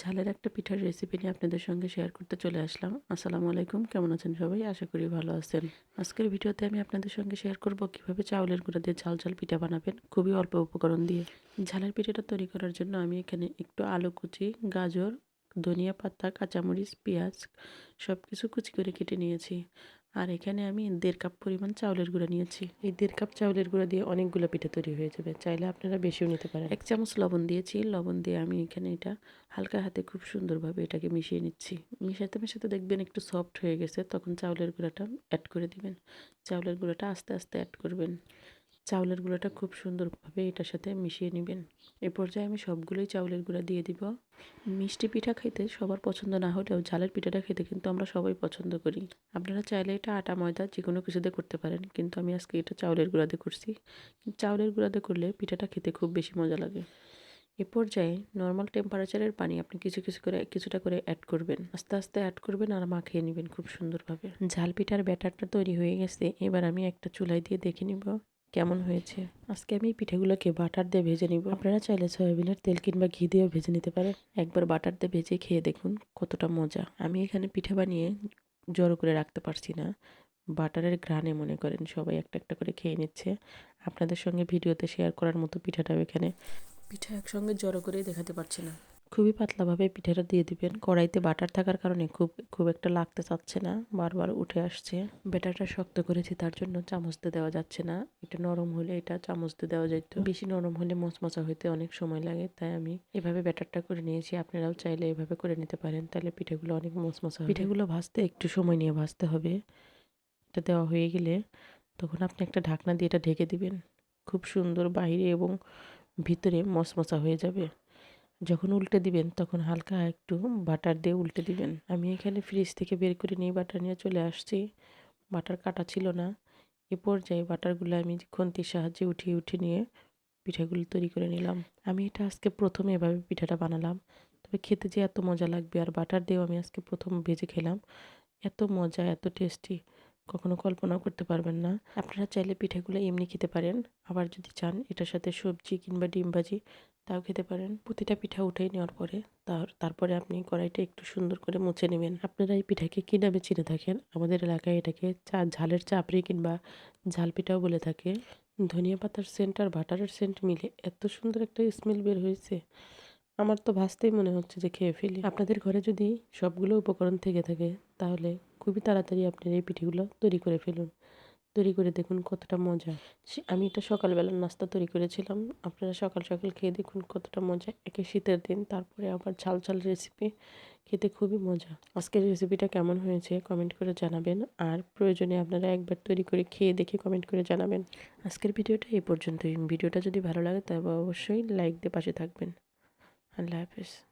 ঝালের একটা পিঠার রেসিপি নিয়ে আপনাদের সঙ্গে শেয়ার করতে চলে আসলাম। আসসালামু আলাইকুম, কেমন আছেন সবাই? আশা করি ভালো আছেন। আজকের ভিডিওতে আমি আপনাদের সঙ্গে শেয়ার করব কীভাবে চাউলের গুঁড়া দিয়ে ঝাল ঝাল পিঠা বানাবেন, খুবই অল্প উপকরণ দিয়ে। ঝালের পিঠাটা তৈরি করার জন্য আমি এখানে একটু আলু কুচি, গাজর, ধনিয়া পাতা, কাঁচামরিচ, পেঁয়াজ সব কিছু কুচি করে কেটে নিয়েছি। আর এখানে আমি দেড় কাপ পরিমাণ চাউলের গুঁড়া নিয়েছি। এই দেড় কাপ চাউলের গুঁড়া দিয়ে অনেকগুলো পিঠে তৈরি হয়ে যাবে। চাইলে আপনারা বেশিও নিতে পারেন। এক চামচ লবণ দিয়েছি। লবণ দিয়ে আমি এখানে এটা হালকা হাতে খুব সুন্দরভাবে এটাকে মিশিয়ে নিচ্ছি। মিশাতে মিশাতে দেখবেন একটু সফট হয়ে গেছে। তখন চাউলের গুঁড়াটা অ্যাড করে দিবেন। চাউলের গুঁড়াটা আস্তে আস্তে অ্যাড করবেন। চাউলের গুঁড়োটা খুব সুন্দরভাবে এটার সাথে মিশিয়ে নেবেন। এ পর্যায়ে আমি সবগুলোই চাউলের গুঁড়া দিয়ে দিব। মিষ্টি পিঠা খেতে সবার পছন্দ না হলেও ঝালের পিঠাটা খেতে কিন্তু আমরা সবাই পছন্দ করি। আপনারা চাইলে এটা আটা, ময়দা যে কোনো কিছুতে করতে পারেন, কিন্তু আমি আজকে এটা চাউলের গুঁড়াতে করছি। চাউলের গুঁড়াতে করলে পিঠাটা খেতে খুব বেশি মজা লাগে। এ পর্যায়ে নর্মাল টেম্পারেচারের পানি আপনি কিছু কিছু করে, কিছুটা করে অ্যাড করবেন। আস্তে আস্তে অ্যাড করবেন আর মাখিয়ে নেবেন খুব সুন্দরভাবে। ঝাল পিঠার ব্যাটারটা তৈরি হয়ে গেছে। এবার আমি একটা চুলাই দিয়ে দেখে নিব। কেমন হয়েছে? আজকে আমি পিঠেগুলোকে বাটার দিয়ে ভেজে নিব। আপনারা চাইলে সয়াবিনের তেল কিংবা ঘি দিয়েও ভেজে নিতে পারেন। একবার বাটার দিয়ে ভেজে খেয়ে দেখুন কতটা মজা। আমি এখানে পিঠে বানিয়ে জড়ো করে রাখতে পারছি না। বাটারের ঘ্রাণে মনে করেন সবাই একটা একটা করে খেয়ে নিচ্ছে। আপনাদের সঙ্গে ভিডিওতে শেয়ার করার মতো পিঠাটাও এখানে। পিঠা একসঙ্গে জড়ো করেই দেখাতে পারছি না। খুবই পাতলাভাবে পিঠাটা দিয়ে দিবেন। কড়াইতে বাটার থাকার কারণে খুব খুব একটা লাগতে চাচ্ছে না। বারবার উঠে আসছে। ব্যাটারটা শক্ত করেছি, তার জন্য চামচতে দেওয়া যাচ্ছে না। এটা নরম হলে এটা চামচতে দেওয়া যেত বেশি নরম হলে মচমচা হইতে অনেক সময় লাগে, তাই আমি এভাবে ব্যাটারটা করে নিয়েছি। আপনারাও চাইলে এভাবে করে নিতে পারেন, তাহলে পিঠেগুলো অনেক মচমচা পিঠেগুলো ভাজতে একটু সময় নিয়ে ভাজতে হবে। এটা দেওয়া হয়ে গেলে তখন আপনি একটা ঢাকনা দিয়ে এটা ঢেকে দিবেন। খুব সুন্দর বাইরে এবং ভিতরে মচমচা হয়ে যাবে। যখন উল্টে দিবেন, তখন হালকা একটু বাটার দিয়ে উল্টে দিবেন। আমি এখানে ফ্রিজ থেকে বের করে নিয়ে বাটার নিয়ে চলে আসছি। বাটার কাটা ছিল না। এ পর্যায়ে বাটারগুলো আমি খন্তির সাহায্যে উঠিয়ে উঠিয়ে নিয়ে পিঠাগুলো তৈরি করে নিলাম। আমি এটা আজকে প্রথমে এভাবে পিঠাটা বানালাম। তবে খেতে যে এত মজা লাগবে, আর বাটার দিয়েও আমি আজকে প্রথম ভেজে খেলাম। এত মজা, এত টেস্টি কখনো কল্পনাও করতে পারবেন না। আপনারা চাইলে পিঠাগুলো এমনি খেতে পারেন। আবার যদি চান, এটার সাথে সবজি কিংবা ডিম ভাজি, তাও খেতে পারেন। প্রতিটা পিঠা উঠে নেওয়ার পরে তার, তারপরে আপনি কড়াইটা একটু সুন্দর করে মুছে নেবেন। আপনারা এই পিঠাকে কী নামে চিনে থাকেন। আমাদের এলাকায় এটাকে চা, ঝালের চাপড়ি কিংবা ঝাল পিঠাও বলে থাকে। ধনিয়া পাতার সেন্ট আর বাটারের সেন্ট মিলে এত সুন্দর একটা স্মেল বের হয়েছে। আমার তো ভাসতেই মনে হচ্ছে যে খেয়ে ফেলি। আপনাদের ঘরে যদি সবগুলো উপকরণ থেকে থাকে, তাহলে খুবই তাড়াতাড়ি আপনার এই পিঠেগুলো তৈরি করে ফেলুন। তৈরি করে দেখুন কতটা মজা। আমি এটা সকালবেলার নাস্তা তৈরি করেছিলাম। আপনারা সকাল সকাল খেয়ে দেখুন কতটা মজা। একে শীতের দিন, তারপরে আবার ঝাল ঝাল রেসিপি খেতে খুবই মজা। আজকের রেসিপিটা কেমন হয়েছে কমেন্ট করে জানাবেন। আর প্রয়োজনে আপনারা একবার তৈরি করে খেয়ে দেখে কমেন্ট করে জানাবেন। আজকের ভিডিওটা এই পর্যন্তই। ভিডিওটা যদি ভালো লাগে, তবে অবশ্যই লাইক দিয়ে পাশে থাকবেন। Hadi la plus.